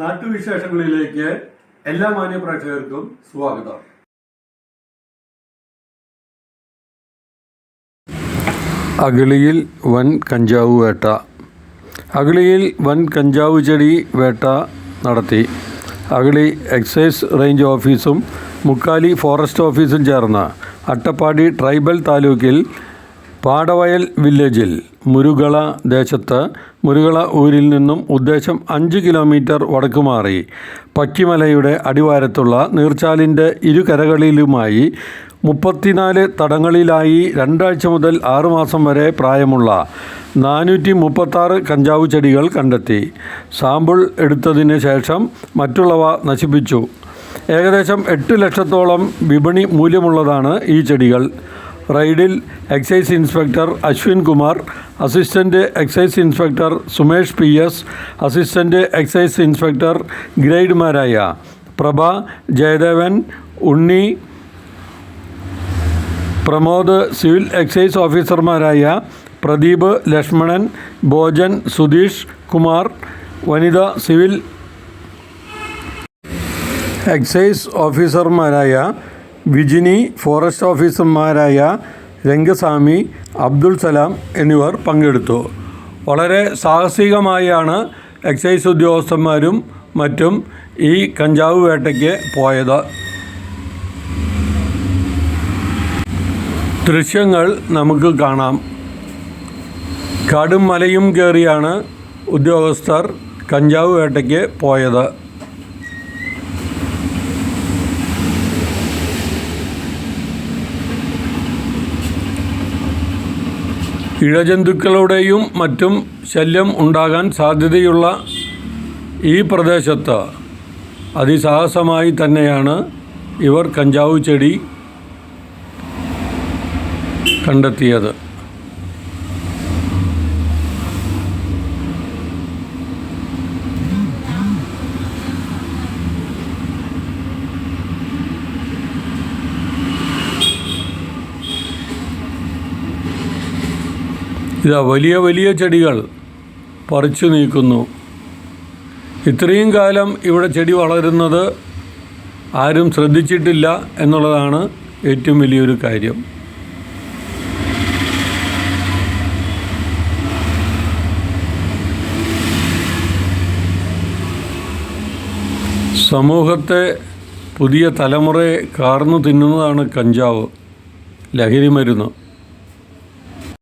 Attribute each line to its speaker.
Speaker 1: നാട്ടുവിശേഷങ്ങളിലേക്ക് എല്ലാ മാന്യ പ്രേക്ഷകർക്കും സ്വാഗതം. അഗളിയിൽ വൻ കഞ്ചാവ് വേട്ട. അഗളിയിൽ വൻ കഞ്ചാവ് ചെടി വേട്ട നടത്തി. അഗളി എക്സൈസ് റേഞ്ച് ഓഫീസും മുക്കാലി ഫോറസ്റ്റ് ഓഫീസും ചേർന്ന അട്ടപ്പാടി ട്രൈബൽ താലൂക്കിൽ പാടവയൽ വില്ലേജിൽ മുരുകള ദേശത്ത് മുരുകള ഊരിൽ നിന്നും ഉദ്ദേശം അഞ്ച് കിലോമീറ്റർ വടക്കുമാറി പക്കിമലയുടെ അടിവാരത്തുള്ള നീർച്ചാലിന്റെ ഇരുകരകളിലുമായി മുപ്പത്തിനാല് തടങ്ങളിലായി രണ്ടാഴ്ച മുതൽ ആറുമാസം വരെ പ്രായമുള്ള നാനൂറ്റി മുപ്പത്താറ് കഞ്ചാവ് ചെടികൾ കണ്ടെത്തി. സാമ്പിൾ എടുത്തതിന് ശേഷം മറ്റുള്ളവ നശിപ്പിച്ചു. ഏകദേശം എട്ട് ലക്ഷത്തോളം വിപണി മൂല്യമുള്ളതാണ് ഈ ചെടികൾ. റെയ്ഡിൽ excise inspector Ashwin Kumar assistant excise inspector Sumesh P S assistant excise inspector ഗ്രേഡുമാരായ Prabha Jayadevan Unni Pramod civil excise ഓഫീസർമാരായ പ്രദീപ് ലക്ഷ്മണൻ ഭോജൻ സുധീഷ് കുമാർ വനിത സിവിൽ എക്സൈസ് ഓഫീസർമാരായ വിജിനി ഫോറസ്റ്റ് ഓഫീസർമാരായ രംഗസ്വാമി അബ്ദുൾ സലാം എന്നിവർ പങ്കെടുത്തു. വളരെ സാഹസികമായാണ് എക്സൈസ് ഉദ്യോഗസ്ഥന്മാരും മറ്റും ഈ കഞ്ചാവ് വേട്ടയ്ക്ക് പോയത്. ദൃശ്യങ്ങൾ നമുക്ക് കാണാം. കാടും മലയും കയറിയാണ് ഉദ്യോഗസ്ഥർ കഞ്ചാവ് വേട്ടയ്ക്ക് പോയത്. ഇഴജന്തുക്കളുടെയും മറ്റും ശല്യം ഉണ്ടാകാൻ സാധ്യതയുള്ള ഈ പ്രദേശത്ത് അതിസാഹസമായി തന്നെയാണ് ഇവർ കഞ്ചാവ് ചെടി കണ്ടെത്തിയത്. ഇതാ വലിയ വലിയ ചെടികൾ പറിച്ചു നീക്കുന്നു. ഇത്രയും കാലം ഇവിടെ ചെടി വളരുന്നത് ആരും ശ്രദ്ധിച്ചിട്ടില്ല എന്നുള്ളതാണ് ഏറ്റവും വലിയൊരു കാര്യം. സമൂഹത്തെ പുതിയ തലമുറയെ കാർന്നു തിന്നുന്നതാണ് കഞ്ചാവ് ലഹരി മരുന്ന്